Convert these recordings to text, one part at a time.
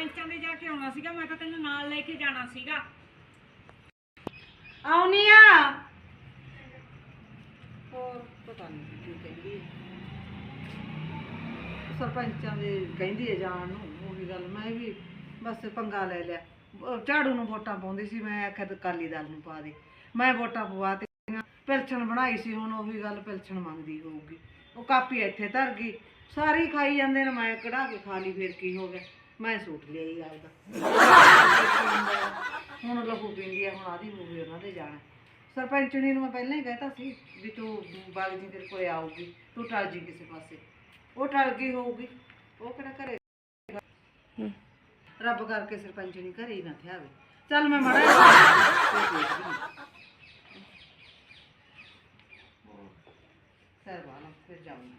ਸਰਪੰਚਾਂ ਦੇ ਜਾ ਕੇ ਆਉਣਾ ਸੀਗਾ, ਮੈਂ ਤਾਂ ਤੈਨੂੰ ਨਾਲ ਲੈ ਕੇ ਜਾਣਾ ਸੀਗਾ। ਆਉਣੀ ਆ। ਹੋਰ ਪਤਾ ਨਹੀਂ ਕੀ ਕਹਿੰਦੀ ਹੈ। ਸਰਪੰਚਾਂ ਦੇ ਕਹਿੰਦੀ ਹੈ ਜਾਣ ਨੂੰ, ਉਹੀ ਗੱਲ ਮੈਂ ਵੀ ਬਸ ਪੰਗਾ ਲੈ ਲਿਆ। ਉਹ ਝਾੜੂ ਨੂੰ ਵੋਟਾਂ ਪਾਉਂਦੀ ਸੀ, ਮੈਂ ਆਖਿਆ ਤੇ ਅਕਾਲੀ ਦਲ ਨੂੰ ਪਾ ਦੇ। ਮੈਂ ਵੋਟਾਂ ਪਵਾ ਤੇ ਪਿਲਛਣ ਬਣਾਈ ਸੀ ਹੁਣ, ਉਹੀ ਗੱਲ ਪਿਲਛਣ ਮੰਗਦੀ ਹੋਊਗੀ। ਉਹ ਕਾਪੀ ਇੱਥੇ ਧਰ ਗਈ। ਸਾਰੇ ਖਾਈ ਜਾਂਦੇ ਨੇ, ਮੈਂ ਕਢਾ ਕੇ ਖਾ ਲਈ, ਫਿਰ ਕੀ ਹੋ ਗਿਆ। ਮੈਂ ਸੂਟ ਲਿਆ ਹੀ ਆਪਦਾ। ਹੁਣ ਲਹੂ ਪੀਂਦੀ ਆ ਹੁਣ ਆਦੀ ਹੋਵੇ ਉਹਨਾਂ ਦੇ ਜਾਣਾ। ਸਰਪੰਚਣੀ ਨੂੰ ਮੈਂ ਪਹਿਲਾਂ ਹੀ ਕਹਿਤਾ ਸੀ ਵੀ ਤੂੰ ਬਾਗ ਜੀ ਤੇਰੇ ਕੋਲੇ ਆਊਗੀ ਤੂੰ ਟਲ ਜੀ ਕਿਸੇ ਪਾਸੇ। ਉਹ ਟਲ ਗਈ ਹੋਊਗੀ ਉਹ ਕਿਹੜਾ ਘਰੇ ਰੱਬ ਕਰਕੇ ਸਰਪੰਚਣੀ ਘਰੇ ਹੀ ਨਾ ਥਿਆਵੇ। ਚੱਲ ਮੈਂ ਮੜਾ ਸਰ ਵਾਲਾ ਫਿਰ ਜਾਊਂਗੀ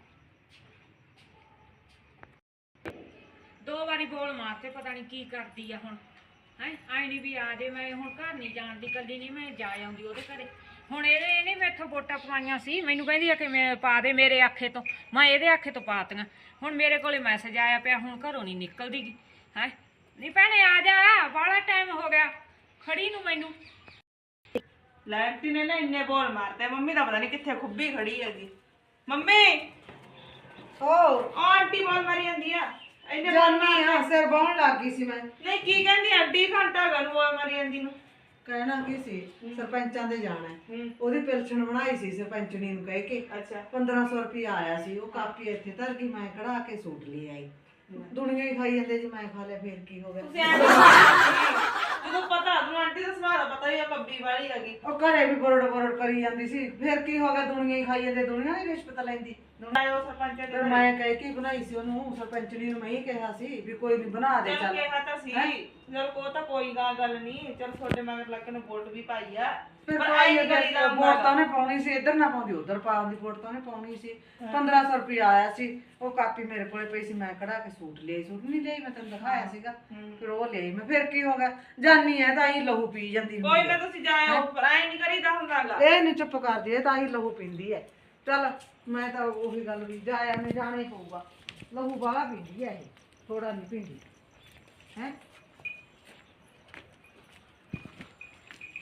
ਵਾਰੀ ਬੋਲ ਮਾਰਤੇ ਪਤਾ ਨਹੀਂ ਕੀ ਕਰਦੀ ਆ ਹੁਣ। ਹੈ? ਆਈ ਨਹੀਂ ਵੀ ਆ ਜੇ ਮੈਂ ਹੁਣ ਘਰ ਨਹੀਂ ਜਾਣ ਦੀ ਕੱਲੀ ਨਹੀਂ ਮੈਂ ਜਾ ਆਉਂਦੀ ਉਹਦੇ ਘਰੇ। ਹੁਣ ਇਹਦੇ ਇਹਨੇ ਮੈਥੋਂ ਵੋਟਾਂ ਪਵਾਈਆਂ ਸੀ। ਮੈਨੂੰ ਕਹਿੰਦੀ ਆ ਕਿ ਮੈਂ ਪਾ ਦੇ ਮੇਰੇ ਆਖੇ ਤੋਂ। ਮੈਂ ਇਹਦੇ ਆਖੇ ਤੋਂ ਪਾਤੀਆਂ। ਹੁਣ ਮੇਰੇ ਕੋਲੇ ਮੈਸੇਜ ਆਇਆ ਪਿਆ ਹੁਣ ਘਰੋਂ ਨਹੀਂ ਨਿਕਲਦੀ ਹੈ? ਨਹੀਂ ਭੈਣੇ ਆ ਜਾ ਬਾਹਲਾ ਟਾਈਮ ਹੋ ਗਿਆ। ਖੜੀ ਨੂੰ ਮੈਨੂੰ। ਲੈਂਟੀ ਨੇ ਨਾ ਇੰਨੇ ਬੋਲ ਮਾਰਤੇ। ਮੰਮੀ ਦਾ ਪਤਾ ਨਹੀਂ ਕਿੱਥੇ ਖੁੱਬੀ ਖੜੀ ਹੈਗੀ। ਮੰਮੀ! ਓ। ਆਂਟੀ ਬੋਲ ਮਾਰੀ ਜਾਂਦੀ ਆ। ਬੋਲ ਜਾਨੀ। ਆ ਸਿਰ ਬਾਉਣ ਲੱਗ ਗਈ ਸੀ ਮੈਂ। ਨਹੀਂ ਕੀ ਕਹਿੰਦੀ ਆਂਟੀ ਘੰਟਾ ਗਨ ਬੋਲ ਮਾਰੀ ਜਾਂਦੀ ਨੂੰ। ਕਹਿਣਾ ਕੀ ਸੀ? ਸਰਪੰਚਾਂ ਦੇ ਜਾਣਾ ਹੈ। ਹੂੰ। ਉਹਦੀ ਪਿਲਸਣ ਬਣਾਈ ਸੀ ਸਰਪੰਚਣੀ ਨੂੰ ਕਹਿ ਕੇ। ਅੱਛਾ। 1500 ਰੁਪਏ ਆਇਆ ਸੀ ਉਹ ਕਾਪੀ ਇੱਥੇ ਧਰ ਗਈ ਮੈਂ ਕਢਾ ਕੇ ਸੂਟ ਲੈ ਆਈ। ਦੁਨੀਆ ਹੀ ਖਾਈ ਜਾਂਦੇ ਜੇ ਮੈਂ ਖਾ ਲਿਆ ਫੇਰ ਕੀ ਹੋ ਗਿਆ? ਤੁਸੀਂ ਐਂ ਦੱਸੋ ਜਦੋਂ ਪਤਾ ਤੁਹਾਨੂੰ ਆਂਟੀ ਦਾ ਦਾ ਪਤਾ ਹੀ ਆ ਬੱਬੀ ਵਾਲੀ ਹੈਗੀ। ਉਹ ਘਰੇ ਵੀ ਬਰੜ ਬਰੜ ਕਰੀ ਜਾਂਦੀ ਸੀ। ਫੇਰ ਕੀ ਹੋ ਗਿਆ ਦੁਨੀਆ ਹੀ ਖਾਈ ਜਾਂਦੇ ਦੁਨੀਆ ਨਹੀਂ ਰਿਸ਼ਵਤ ਲੈਂਦੀ। ਆਇਓ ਸਰਪੰਚ ਦੇ ਫਿਰ ਮੈਂ ਕਹਿ ਕੇ ਹੀ ਬਣਾਈ ਸੀ ਉਹਨੂੰ ਸਰਪੰਚਣੀ ਨੂੰ ਮੈਂ ਹੀ ਕਿਹਾ ਸੀ ਵੀ ਕੋਈ ਨਹੀਂ ਬਣਾ ਦੇ ਚਲ ਚੱਲ। ਕਿਹਾ ਤਾਂ ਸੀ। ਚਲ ਕੋ ਤਾਂ ਕੋਈ ਗਾ ਗੱਲ ਨਹੀਂ ਚਲ ਤੁਹਾਡੇ ਮਗਰ ਲੱਗ ਕੇ ਨੇ ਵੋਟ ਵੀ ਪਾਈ ਆ। ਫਿਰ ਪਰ ਆਈ ਨੀ ਕਰੀਦਾ ਹੁੰਦਾ। ਵੋਟ ਤਾਂ ਉਹਨੇ ਪਾਉਣੀ ਸੀ ਇੱਧਰ ਨਾ ਪਾਉਂਦੀ ਉੱਧਰ ਪਾਉਣ ਦੀ ਵੋਟ ਤਾਂ ਉਹਨੇ ਪਾਉਣੀ ਸੀ। 1500 ਰੁਪਏ ਆਇਆ ਸੀ ਉਹ ਕਾਪੀ ਮੇਰੇ ਕੋਲੇ ਪਈ ਸੀ ਮੈਂ ਕਢਾ ਕੇ ਸੂਟ ਲਿਆ ਸੂਟ ਨਹੀਂ ਲਈ ਮੈਂ ਤੈਨੂੰ ਦਿਖਾਇਆ ਸੀਗਾ। ਫਿਰ ਉਹ ਲਈ ਮੈਂ ਫਿਰ ਕੀ ਹੋ ਗਿਆ? ਜਾਨੀ ਐ ਤਾਂ ਹੀ ਲਹੂ ਪੀ ਜਾਂਦੀ ਹੁੰਦੀ ਕੋਈ ਹੈ। ਨਾ ਤੁਸੀਂ ਜਾਇਓ ਪਰ ਐ ਨਹੀਂ ਕਰੀਦਾ ਹੁੰਦਾਗਾ। ਇਹ ਨਹੀਂ ਚੁੱਪ ਕਰਦੀ ਇਹ ਤਾਂ ਹੀ ਲਹੂ ਪੀਂਦੀ ਹੈ ਚੱਲ ਮੈਂ ਤਾਂ ਉਹੀ ਗੱਲ ਵੀ ਜਾਇਆ ਮੈਂ ਜਾਣਾ ਹੀ ਪਊਗਾ। ਲਹੂ ਬਾਹਲਾ ਪੀਂਦੀ ਇਹ ਥੋੜਾ ਨਹੀਂ ਪੀਂਦੀ। ਹੈ?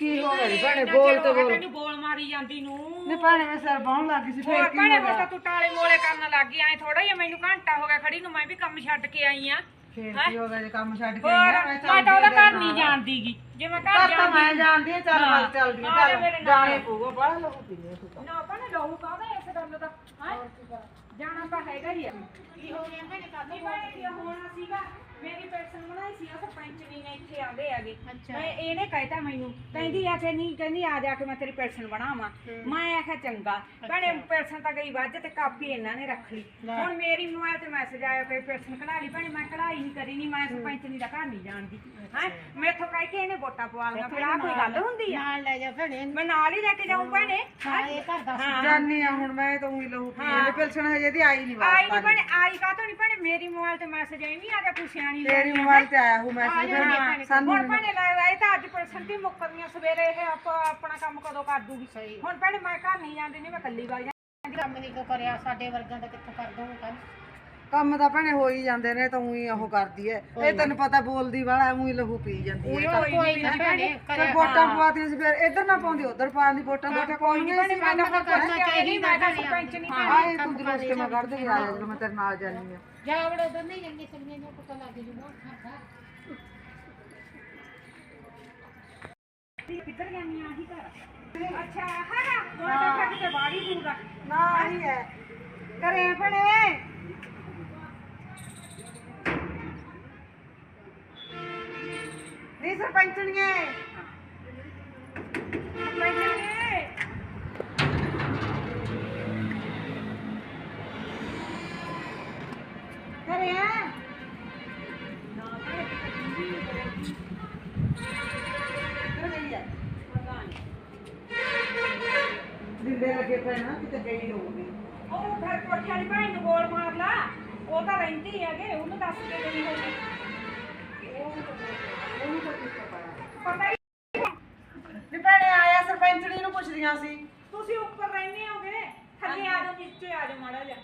ਕੀ ਹੋ ਗਿਆ ਜੀ? ਭੈਣੇ ਬੋਲ ਤੇ ਬੋਲ। ਤੈਨੂੰ ਬੋਲ ਮਾਰੀ ਜਾਂਦੀ ਨੂੰ। ਨੇ ਭੈਣੇ ਮੈਂ ਸਿਰ ਬਾਉਣ ਲੱਗ ਗਈ ਸੀ ਫਿਰ ਕੀ ਭੈਣੇ ਹੋ ਹੁਣ ਗਿਆ? ਤਾਂ ਤੂੰ ਟਾਲੇ ਮੋਲੇ ਕਰਨ ਲੱਗ ਗਈ ਐ ਥੋੜਾ ਜਿਹਾ ਮੈਨੂੰ ਘੰਟਾ ਹੋ ਗਿਆ ਖੜੀ ਨੂੰ ਮੈਂ ਵੀ ਕੰਮ ਛੱਡ ਕੇ ਆਈ ਆ। ਫਿਰ ਕੀ ਹੋ ਗਿਆ ਜੇ ਕੰਮ ਛੱਡ ਕੇ ਹੋਰ ਆਈ ਆ, ਮੈਂ ਤਾਂ ਉਹਦਾ ਚੱਲਦੀ ਘਰ ਨਹੀਂ ਨਾਲ। ਜਾਣਦੀਗੀ ਜੇ ਮੈਂ ਘਰ ਘਰ ਤਾਂ ਮੈਂ ਜਾਂਦੀ ਜਾਣਦੀ ਹਾਂ ਚੱਲ ਹਾਂ। ਚੱਲਦੀ ਹਾਂ, ਮੇਰੇ ਨਾਲ। ਜਾਣੇ ਪਊਗਾ ਬੜਾ ਲਹੂ ਪੀਂਦੇ ਤੂੰ ਤਾਂ। ਨਾ ਭੈਣੇ ਲਹੂ ਕਾਹਦਾ ਇਸ ਗੱਲ ਦਾ? ਹੈਂ? ਜਾਣਾ ਤਾਂ ਹੈਗਾ ਹੀ ਆ। ਕੀ ਹੋ ਗਿਆ ਭੈਣੇ ਕਾਹਦੀ ਭੈਣੇ ਕੀ ਹੋਣਾ ਸੀਗਾ। ਮੇਰੀ ਪੈਨਸ਼ਨ ਬਣਾਈ ਸੀ ਉਹ ਸਰਪੰਚਣੀ ਨੇ ਇੱਥੇ ਆਂਦੇ ਹੈਗੇ। ਮੈਂ ਇਹਨੇ ਕਹਿਤਾ ਮੈਨੂੰ ਕਹਿੰਦੀ ਆ ਕਿ ਨਹੀਂ ਕਹਿੰਦੀ ਆ ਜਾ ਕੇ ਮੈਂ ਤੇਰੀ ਪੈਨਸ਼ਨ ਬਣਾਵਾਂ। ਮੈਂ ਆਖਿਆ ਚੰਗਾ। ਭੈਣੇ ਪੈਨਸ਼ਨ ਤਾਂ ਗਈ ਵੱਜ ਤੇ ਕਾਪੀ ਇਹਨਾਂ ਨੇ ਰੱਖ ਲਈ। ਹੁਣ ਮੇਰੀ ਮੋਬਾਈਲ ਤੇ ਮੈਸੇਜ ਆਇਆ ਕਿ ਪੈਨਸ਼ਨ ਕਢਾ ਲਈ। ਭੈਣੇ ਮੈਂ ਕਢਾਈ ਨਹੀਂ ਕਰੀ ਨਹੀਂ ਮੈਂ ਸਰਪੰਚਣੀ ਦਾ ਘਰ ਨਹੀਂ ਜਾਣਦੀ ਹੈ ਮੈਥੋਂ ਕਹਿ ਕੇ ਇਹਨੇ ਵੋਟਾਂ ਪਵਾ ਲਈਆਂ। ਫਿਰ ਆ ਕੋਈ ਗੱਲ ਹੁੰਦੀ ਆ? ਨਾਲ ਲੈ ਜਾ ਭੈਣੇ। ਮੈਂ ਨਾਲ ਹੀ ਲੈ ਕੇ ਜਾਊਂ ਭੈਣੇ। ਹਾਂ ਇਹ ਘਰ ਦਾ ਹਾਂ। ਜਾਨੀ ਆ ਹੁਣ ਮੈਂ ਤਾਂ ਉਹੀ ਲਹੂ ਪੀ ਜਾਂਦੀ ਪਿਲਸਣ ਹਜੇ ਦੀ ਆਈ ਨਹੀਂ ਆਈ ਵਾਪਸ। ਨਹੀਂ ਭੈਣੇ ਆਈ ਕਾ ਤੋਂ ਨਹੀਂ ਭੈਣੇ ਮੇਰੀ ਮੋਬਾਈਲ ਤੇ ਮੈਸੇਜ ਆਈ ਨਹੀਂ ਆ ਗਿਆ ਤੂੰ ਸਿਆਣੀ ਲੈ ਤੇਰੀ ਮੋਬਾਈਲ ਤੇ ਆਇਆ ਹੂੰ ਮੈਸੇਜ ਫਿਰ ਸਾਨੂੰ ਹੁਣ ਭੈਣੇ ਲੈ ਆਏ ਤਾਂ ਅੱਜ ਪਰਸਨ ਦੀ ਮੁੱਕਰਨੀਆਂ ਸਵੇਰੇ ਇਹ ਆਪ- ਆਪਣਾ ਕੰਮ ਕਦੋਂ ਕਰ ਦੂਗੀ। ਹੁਣ ਭੈਣੇ ਮੈਂ ਘਰ ਨਹੀਂ ਜਾਂਦੀ ਨਹੀਂ ਮੈਂ ਇਕੱਲੀ ਵਗ ਜਾਂਦੀ। ਕੰਮ ਨਹੀਂ ਕੋ ਕਰਿਆ? ਸਾਡੇ ਵਰਗਾਂ ਦਾ ਕਿੱਥੋਂ ਕਰ ਦੂੰਗਾ ਕੱਲ ਕੰਮ ਤਾਂ ਭੈਣੇ ਹੋ ਹੀ ਜਾਂਦੇ ਨੇ ਤਾਂ ਉਹੀ ਉਹ ਕਰਦੀ ਐ। ਇਹ ਤੈਨੂੰ ਪਤਾ ਬੋਲਦੀ ਵਾਲਾ ਉਹੀ ਲਹੂ ਪੀ ਜਾਂਦੀ ਐ। ਕੋਈ ਨਾ ਭੈਣੇ। ਫਿਰ ਵੋਟਾਂ ਸੀ ਫਿਰ ਇੱਧਰ ਨਾ ਪਾਉਂਦੀ ਉੱਧਰ ਪਾਉਣ ਦੀ ਵੋਟਾਂ ਵੋਟਾਂ ਪਾਉਣੀਆਂ ਸੀ। ਮੈਂ ਤਾਂ ਕੰਮ ਤਾਂ ਕਰਨਾ ਚਾਹੀਦਾ ਮੈਂ ਤਾਂ ਭੈਣੇ। ਸਰਪੰਚ ਨਹੀਂ ਆਏ ਤੂੰ ਜਲੂਸ ਕੇ ਮੈਂ ਕੱਢ ਦੇ ਆਇਆ ਜਦੋਂ ਮੈਂ ਤੇਰੇ ਨਾਲ ਜਾਨੀ ਆ ਜਾ ਵੜੇ ਦੋਨੇ ਜੰਗੇ ਚੰਗੇ ਨੂੰ ਪਤਾ ਲੱਗ ਜੂਗਾ ਖਾਦਾ ਕਿੱਧਰ ਜਾਂਦੀ ਆ ਹੀ ਘਰ ਅੱਛਾ ਹੈਗਾ ਮੈਂ ਤਾਂ ਫਿਰ ਕਿਤੇ ਬਾੜੀ ਦੂਰ ਆ ਨਾ ਪਏ ਨਾ ਕਿਤੇ ਗਈ ਹੋਊਗੀ। ਉਹ ਫਿਰ ਕੋਠੇ ਵਾਲੀ ਭੈਣ ਨੂੰ ਗੋਲ ਮਾਰ ਲਾ। ਉਹ ਤਾਂ ਰਹਿੰਦੀ ਹੈਗੇ ਉਹਨੂੰ ਦੱਸ ਕੇ ਗਈ ਹੋਣੀ ਉਹਨੂੰ ਤਾਂ ਕੀ ਪਤਾ ਹੀ ਨੀ ਭੈਣੇ ਆਇਆ ਸਰਪੰਚਣੀ ਨੂੰ ਪੁੱਛਦੀਆਂ ਸੀ। ਤੁਸੀਂ ਉੱਪਰ ਰਹਿੰਦੇ ਹੋਗੇ ਥੱਲੇ ਆ ਜਾਓ ਨੀਚੇ ਆ ਜਾਓ ਮਾੜਾ ਜਿਹਾ।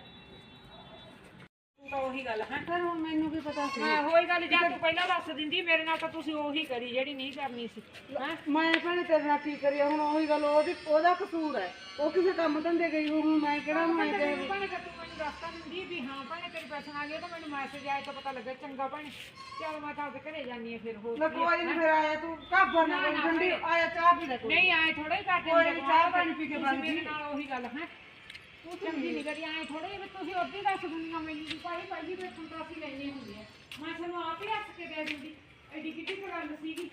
ਤਾਂ ਉਹੀ ਗੱਲ ਹੈ। ਫਿਰ ਹੁਣ ਮੈਨੂੰ ਕੀ ਪਤਾ ਸੀ। ਹਾਂ ਹੋਈ ਗੱਲ ਜਾਂ ਤੂੰ ਪਹਿਲਾਂ ਦੱਸ ਦਿੰਦੀ ਮੇਰੇ ਨਾਲ ਤਾਂ ਤੁਸੀਂ ਉਹੀ ਕਰੀ ਜਿਹੜੀ ਨਹੀਂ ਕਰਨੀ ਸੀ। ਹੈ? ਮੈਂ ਭੈਣੇ ਤੇਰੇ ਨਾਲ ਕੀ ਕਰੀਏ ਹੁਣ ਉਹੀ ਗੱਲ ਉਹਦੀ ਉਹਦਾ ਕਸੂਰ ਹੈ। ਉਹ ਕਿਸੇ ਕੰਮ ਧੰਦੇ ਗਈ ਹੋਊ, ਹੁਣ ਮੈਂ ਕਿਹੜਾ ਮੈਂ ਕਹੇ ਭੈਣੇ ਕਿ ਤੂੰ ਮੈਨੂੰ ਦੱਸਤਾ ਦਿੰਦੀ ਵੀ ਹਾਂ ਭੈਣੇ ਤੇਰੀ ਪੈਸਾ ਆ ਗਿਆ ਤਾਂ ਮੈਨੂੰ ਮੈਸੇਜ ਆਇਆ ਤਾਂ ਪਤਾ ਲੱਗਾ ਚੰਗਾ ਭੈਣੇ। ਚੱਲ ਮੈਂ ਤਾਂ ਆਪਦੇ ਘਰੇ ਜਾਨੀ ਆ ਫਿਰ ਹੋਰ ਲੈ ਕੋਈ ਨਹੀਂ ਫਿਰ ਆਇਆ ਤੂੰ ਕਾਬਰ ਨਾ ਕੋਈ ਠੰਡੀ ਆਇਆ ਚਾਹ ਪੀ ਲੈ ਕੋਈ। ਨਹੀਂ ਆਏ ਥੋੜੇ ਕਰਦੇ ਕੋਈ ਨੀ, ਚਾਹ ਪਾਣੀ ਪੀ ਕੇ ਤੁਸੀਂ ਬਣ ਮੇਰੇ ਨਾਲ ਉਹੀ ਗੱਲ ਹੈ? ਤੂੰ ਚੰਗੀ ਨਹੀਂ ਕਰੀ ਆਏ ਥੋੜੇ ਵੀ ਤੁਸੀਂ ਉੱਧੀ ਦੱਸ ਦਿੰਦੀਆਂ ਮੈਨੂੰ ਵੀ ਭਾਈ ਪਹਿਲੀ ਵੇਖਣ ਤਾਂ ਅਸੀਂ ਲੈਣੀ ਹੁੰਦੀ ਹੈ ਮੈਂ ਤੁਹਾਨੂੰ ਆਪ ਹੀ ਹੱਸ ਕੇ ਦੇ ਦਿੰਦੀ ਐਡੀ ਕਿੱਡੀ ਕੁ ਗੱਲ ਸੀਗੀ।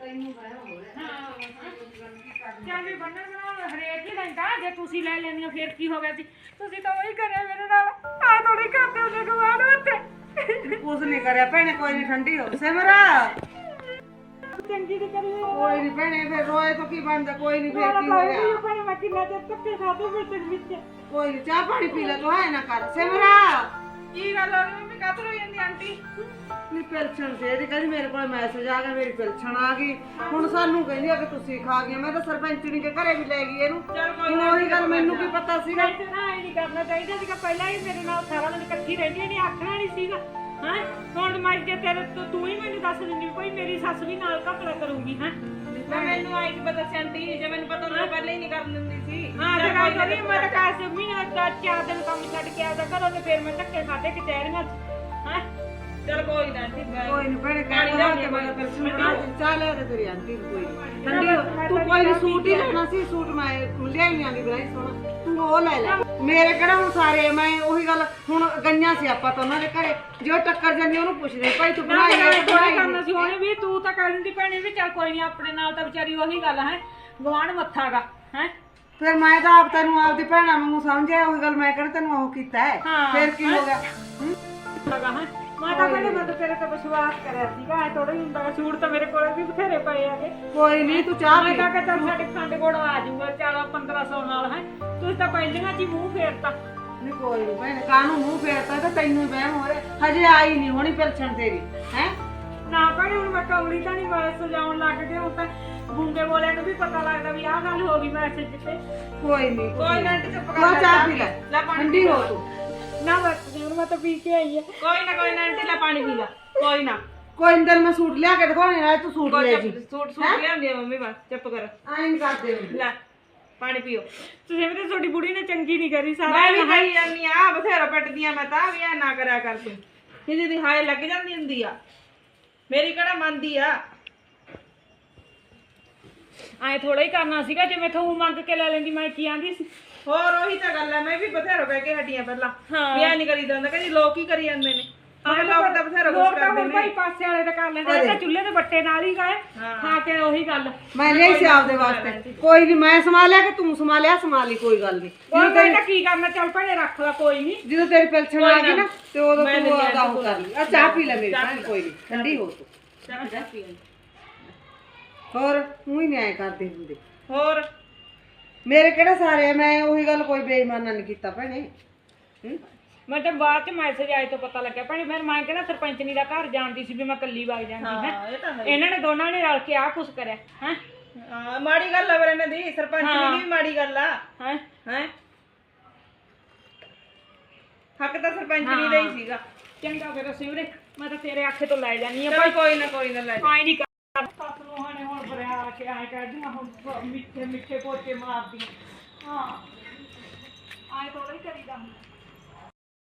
ਤੈਨੂੰ ਮੈਂ ਹੋ ਰਿਹਾ ਚੱਲ ਵੀ ਬੰਨਣ ਬਣਾਉਣ ਹਰੇਕ ਹੀ ਲੈਂਦਾ ਜੇ ਤੁਸੀਂ ਲੈ ਲੈਣੀਆਂ ਫਿਰ ਕੀ ਹੋ ਗਿਆ ਸੀ? ਤੁਸੀਂ ਤਾਂ ਉਹੀ ਕਰਿਆ ਮੇਰੇ ਨਾਲ ਆ ਥੋੜੀ ਕਰਦੇ ਉਹਨੇ ਗਵਾਨ ਉੱਤੇ ਕੁਝ ਨਹੀਂ ਕਰਿਆ ਭੈਣੇ ਕੋਈ ਨਹੀਂ ਠੰਡੀ ਹੋ ਸਿਮਰਾ। ਚੰਗੀ ਦੀ ਕਰੀ ਕੋਈ ਨਹੀਂ ਭੈਣੇ ਫਿਰ ਰੋਏ ਤਾਂ ਕੀ ਬਣਦਾ? ਕੋਈ ਨਹੀਂ ਫਿਰ ਕੀ ਹੋ ਗਿਆ ਪਰ ਮੈਂ ਕਿੰਨਾ ਚਿਰ ਧੱਕੇ ਖਾਦੇ ਵਿੱਚ ਵਿੱਚ। ਕੋਈ ਨਹੀਂ ਚਾਹ ਪਾਣੀ ਪੀ ਲੈ ਤੂੰ ਹੈ ਨਾ ਕਰ। ਸਿਮਰਾ! ਕੀ ਗੱਲ ਹੋ ਗਈ? ਮੰਮੀ ਕਾਤਰ ਹੋ ਜਾਂਦੀ ਆਂਟੀ? ਨਹੀਂ ਪੈਨਸ਼ਨ ਸੀ ਇਹਦੀ ਕਹਿੰਦੀ ਮੇਰੇ ਕੋਲ ਮੈਸੇਜ ਆ ਗਿਆ ਮੇਰੀ ਪੈਨਸ਼ਨ ਆ ਗਈ। ਹੁਣ ਸਾਨੂੰ ਕਹਿੰਦੀ ਆ ਕਿ ਤੁਸੀਂ ਖਾ ਗਏ। ਮੈਂ ਤਾਂ ਸਰਪੰਚਣੀ ਦੇ ਘਰੇ ਵੀ ਲੈ ਗਈ ਇਹਨੂੰ। ਹੁਣ ਉਹੀ ਗੱਲ ਮੈਨੂੰ ਕੀ ਪਤਾ ਸੀਗਾ? ਨਾ ਇਹ ਨਹੀਂ ਕਰਨਾ ਚਾਹੀਦਾ ਸੀਗਾ। ਪਹਿਲਾਂ ਹੀ ਮੇਰੇ ਨਾਲ ਸਾਰਾ ਦਿਨ ਇਕੱਠੀ ਰਹਿੰਦੀ ਨਹੀਂ ਆਖਣਾ ਨਹੀਂ ਸੀਗਾ। ਹਾਂ? ਹੁਣ ਮੈਂ ਜੇ ਤੇਰੇ ਤੂੰ ਤੂੰ ਹੀ ਮੈਨੂੰ ਦੱਸ ਦਿੰਦੀ ਕੋਈ ਮੇਰੀ ਸੱਸ ਵੀ ਨਾਲ ਘਪਲਾ ਕਰੂਗੀ ਹਾਂ? ਮੈਂ ਮੈਨੂੰ ਆਈ ਕਿ ਪਤਾ ਸੀ ਆਂਟੀ ਜੇ ਮੈਨੂੰ ਪਤਾ ਹੁੰਦਾ ਪਹਿਲਾਂ ਹੀ ਨਹੀਂ ਕਰਨ ਦਿੰਦੀ ਸੀ। ਹਾਂ ਤੇ ਗੱਲ ਕਰੀ ਮੈਂ ਤਾਂ ਕਾਸੇ ਮਹੀਨਾ ਦਾ ਚਾਰ ਦਿਨ ਕੰਮ ਛੱਡ ਕੇ ਆਦਾ ਘਰੋਂ ਤੇ ਫਿਰ ਮੈਂ ਧੱਕੇ ਖਾਦੇ ਕਚਹਿਰੀਆਂ ਹਾਂ? ਚੱਲ ਕੋਈ ਨਾ ਆਂਟੀ ਮੈਂ ਕੋਈ ਨਹੀਂ ਭੈਣੇ ਕਹਿ ਰਿਹਾ ਕਿ ਮੈਂ ਪੈਨਸ਼ਨ ਬਣਾ ਦੇ ਚਾਹ ਲਿਆ ਦੇ ਤੇਰੀ ਆਂਟੀ ਨੂੰ ਕੋਈ ਨੀ। ਠੰਡੀ ਹੋ- ਤੂੰ ਕੋਈ ਨਹੀਂ ਸੂਟ ਹੀ ਲੈਣਾ ਸੀ ਸੂਟ ਮੈਂ ਲਿਆਈ ਆਂਗੀ ਬਰਾਈ ਸੋਹਣਾ। ਤੂੰ ਉਹ ਲੈ ਲੈ। ਮੇਰੇ ਕਿਹੜਾ ਹੁਣ ਸਾਰੇ ਮੈਂ ਉਹੀ ਗੱਲ ਹੁਣ ਗਈਆਂ ਸੀ ਆਪਾਂ ਤਾਂ ਉਹਨਾਂ ਦੇ ਘਰੇ। ਜੋ ਟੱਕਰ ਜਾਂਦੀ ਉਹਨੂੰ ਪੁੱਛਦੇ ਭਾਈ ਤੂੰ ਬਣਾਈ ਹੈ ਕਿ ਬਣਾਈ ਕਰਨਾ? ਸੀ? ਉਹਨੇ ਵੀ ਤੂੰ ਤਾਂ ਕਹਿ ਦਿੰਦੀ ਭੈਣੇ ਵੀ ਚੱਲ ਕੋਈ ਨਹੀਂ ਆਪਣੇ ਨਾਲ ਤਾਂ ਵਿਚਾਰੀ ਉਹੀ ਗੱਲ ਹੈ? ਗਵਾਂਢ ਮੱਥਾਗਾ ਹੈ? ਫਿਰ ਮੈਂ ਤਾਂ ਆਪ ਤੈਨੂੰ ਆਪਦੀ ਭੈਣਾਂ ਵਾਂਗੂ ਸਮਝਿਆ ਉਹੀ ਗੱਲ ਮੈਂ ਕਿਹੜਾ ਤੈਨੂੰ ਉਹ ਕੀਤਾ ਹਾਂ। ਫਿਰ ਕੀ ਹੋ ਗਿਆ? ਹੂੰ? ਹੈਗਾ ਹੈ ਮੈਂ ਤਾਂ ਕਹਿੰਦੀ ਮੈਂ ਤਾਂ ਤੇਰੇ ਤੇ ਵਿਸ਼ਵਾਸ ਕਰਿਆ ਸੀਗਾ ਐ ਥੋੜਾ ਹੀ ਹੁੰਦਾ ਸੂਟ ਤਾਂ ਮੇਰੇ ਕੋਲ ਵੀ ਬਥੇਰੇ ਪਏ ਆਗੇ ਕੋਈ ਨਹੀਂ ਤੂੰ ਚਾਹ ਮੈਂ ਪੀ। ਤਾਂ ਕਿ ਚੱਲ ਸਾਡੇ ਖੰਡ ਗੋੜ ਆ ਜਾਊਗਾ ਚੱਲ 1500 ਨਾਲ ਹੈ। ਤੁਸੀਂ ਤਾਂ ਪਹਿਲੀਆਂ ਹੀ ਮੂੰਹ ਫੇਰਤਾ। ਨਹੀਂ ਕੋਈ ਨਹੀਂ ਭੈਣੇ ਕਾਹਨੂੰ ਮੂੰਹ ਫੇਰਤਾ? ਤਾਂ ਤੈਨੂੰ ਵਹਿਮ ਹੋ ਰਿਹਾ। ਹਜੇ ਆਈ ਨਹੀਂ ਹੋਣੀ ਪੈਨਸ਼ਨ ਤੇਰੀ ਹੈ? ਨਾ ਭੈਣੇ ਹੁਣ ਮੈਂ ਕੌਲੀ ਤਾਂ ਨਹੀਂ ਮੈਂ ਸਜਾਉਣ ਲੱਗ ਗਿਆ ਹੁਣ ਤਾਂ ਗੁੰਗੇ ਬੋਲਿਆਂ ਨੂੰ ਵੀ ਪਤਾ ਲੱਗਦਾ ਵੀ ਆਹ ਗੱਲ ਹੋ ਗਈ ਮੈਸੇਜ ਤੇ। ਕੋਈ ਨਹੀਂ ਕੋਈ ਨਾ ਚੁੱਪ ਕਰ ਲਓ ਚਾਹ ਪੀ ਲੈ। ਲੈ। ਠੰਡੀ ਹੋ ਤੂੰ। ਨਾ ਬਸ। ਹੁਣ ਮੈਂ ਤਾਂ ਪੀ ਕੇ ਆਈ ਆ। ਕੋਈ ਨਾ ਕੋਈ ਨਾ ਆਂਟੀ ਲੈ ਪਾਣੀ ਪੀ ਲੈ। ਕੋਈ ਨਾ। ਕੋਈ ਅੰਦਰ ਮੈਂ ਸੂਟ ਲਿਆ ਕੇ ਦਿਖਾਉਣੇ ਨਾਲ ਤੂੰ ਸੂਟ ਲੈ ਜੀ। ਸੂਟ ਸੂਟ ਲਿਆਂਦੀ ਆ ਮੰਮੀ ਬਸ ਚੁੱਪ ਕਰ। ਨਹੀਂ ਕਰਦੇ ਹੁੰਦੇ। ਲੈ ਪਾਣੀ ਪੀਓ। ਤੁਸੀਂ ਵੀ ਤੇ ਤੁਹਾਡੀ ਬੁੜੀ ਨੇ ਚੰਗੀ ਨਹੀਂ ਕਰੀ ਸਾਰਾ ਮੈਂ ਵੀ ਕਹੀ ਜਾਂਦੀ ਆ ਬਥੇਰਾ ਪੱਟਦੀਆਂ ਮੈਂ ਤਾਂ ਵੀ ਐ ਨਾ ਕਰਿਆ ਕਰ ਤੂੰ। ਕਿਹਦੀ ਦੀ ਹਾਏ ਲੱਗ ਜਾਂਦੀ ਹੁੰਦੀ ਆ। ਮੇਰੀ ਕਿਹੜਾ ਮੰਨਦੀ ਆ? ਐ ਥੋੜਾ ਹੀ ਕਰਨਾ ਸੀਗਾ ਜੇ ਮੈਥੋਂ ਊਂ ਮੰਗ ਕੇ ਲੈ ਲੈਂਦੀ ਮੈਂ ਕੀ ਆਂਦੀ ਸੀ? ਹੋਰ ਉਹੀ ਤਾਂ ਗੱਲ ਐ ਮੈਂ ਵੀ ਬਥੇਰਾ ਬਹਿ ਕੇ ਹਟੀਆਂ ਪਹਿਲਾਂ। ਹਾਂ। ਵੀ ਐ ਨਹੀਂ ਕਰੀ ਜਾਂਦਾ ਕਹਿੰਦੀ ਲੋਕ ਕੀ ਕਰੀ ਜਾਂਦੇ ਨੇ। ਮੈਂ ਲੋਕ ਤਾਂ ਬਥੇਰਾ ਕੁਝ ਲੋਕ ਤਾਂ ਕਰਦੇ ਹੁਣ ਨੇ। ਭਾਈ ਪਾਸੇ ਵਾਲੇ ਤਾਂ ਕਰ ਲੈਂਦੇ ਇਹ ਤਾਂ ਚੁੱਲ੍ਹੇ ਦੇ ਬੱਟੇ ਨਾਲ ਹੀ ਗਏ। ਹਾਂ। ਕੇ ਉਹੀ ਗੱਲ। ਮੈਂ ਲਈ ਸੀ ਆਪਦੇ ਵਾਸਤੇ। ਕੋਈ ਨਹੀਂ ਮੈਂ ਸੰਭਾਲਿਆ ਕਿ ਤੂੰ ਸੰਭਾਲਿਆ ਸੰਭਾਲੀ ਕੋਈ ਗੱਲ ਨਹੀਂ ਉਹ ਤਾਂ ਕੀ ਕਰਨਾ ਚੱਲ ਭੈਣੇ ਰੱਖ ਲਾ ਕੋਈ ਨਹੀਂ ਜਦੋਂ ਤੇਰੀ ਪੈਨਸ਼ਨ ਆ ਗਈ ਨਾ। ਤੇ ਉਦੋਂ ਤੂੰ ਆਦਾ ਹੋ ਕਰ ਲਈ। ਆ ਚਾਹ ਪੀ ਲੈ ਮੇਰੀ ਭੈਣ ਕੋਈ ਨਹੀਂ ਠੰਡੀ ਹੋ ਤੂੰ। ਜਾ ਪੀ ਆਈ। ਹੋਰ? ਤੂੰ ਹੀ ਨਿਆਏ ਕਰਦੇ ਹੁੰਦੇ। ਹੋਰ? ਮੇਰੇ ਕਿਹੜਾ ਸਾਰੇ ਆ? ਮੈਂ ਉਹੀ ਗੱਲ ਕੋਈ ਬੇਈਮਾਨਾ ਨਹੀਂ ਕੀਤਾ ਭੈਣੇ। ਹੂੰ? ਮੈਂ ਤਾਂ ਬਾਅਦ ਚ ਮੈਸੇਜ ਆਏ ਤੋਂ ਪਤਾ ਲੱਗਿਆ। ਭੈਣੇ ਫਿਰ ਮੈਂ ਕਿਹੜਾ ਸਰਪੰਚਨੀ ਦਾ ਘਰ ਜਾਣਦੀ ਸੀ ਵੀ ਮੈਂ ਕੱਲੀ ਵਗ ਜਾਂਦੀ ਹੈ ਹਾਂ। ਇਹ ਤਾਂ ਹੈ ਇਹਨਾਂ ਨੇ ਦੋਨਾਂ ਨੇ ਰਲ ਕੇ ਆਹ ਕੁਛ ਕਰਿਆ ਹੈ? ਹਾਂ ਮਾੜੀ ਗੱਲ ਆ ਫਿਰ ਇਹਨਾਂ ਦੀ। ਸਰਪੰਚ ਦੀ ਵੀ ਮਾੜੀ ਗੱਲ ਆ। ਹੈ? ਹੈ? ਹੱਕ ਤਾਂ ਸਰਪੰਚਨੀ ਦਾ ਹੀ। ਸੀਗਾ। ਚੰਗਾ ਫਿਰ ਸਿਵਰੇ ਮੈਂ ਤਾਂ ਤੇਰੇ ਆਖੇ ਤੋਂ ਲੈ ਜਾਨੀ ਆ ਚਲ ਕੋਈ ਨਾ ਕੋਈ ਨਾ ਲੈ ਜਾ। ਨਹੀਂ ਕਰ ਸੱਸ ਨੂੰ ਨੇ ਹੁਣ ਬਰਿਆ ਕੇ ਆਏ ਕਰਦੀਆਂ ਹੁਣ ਮਿੱਠੇ ਮਿੱਠੇ ਪੋਚੇ ਮਾਰਦੀਆਂ ਹਾਂ। ਆਏ ਥੋੜਾ ਹੀ ਕਰੀਦਾ ਹੁੰਦਾ।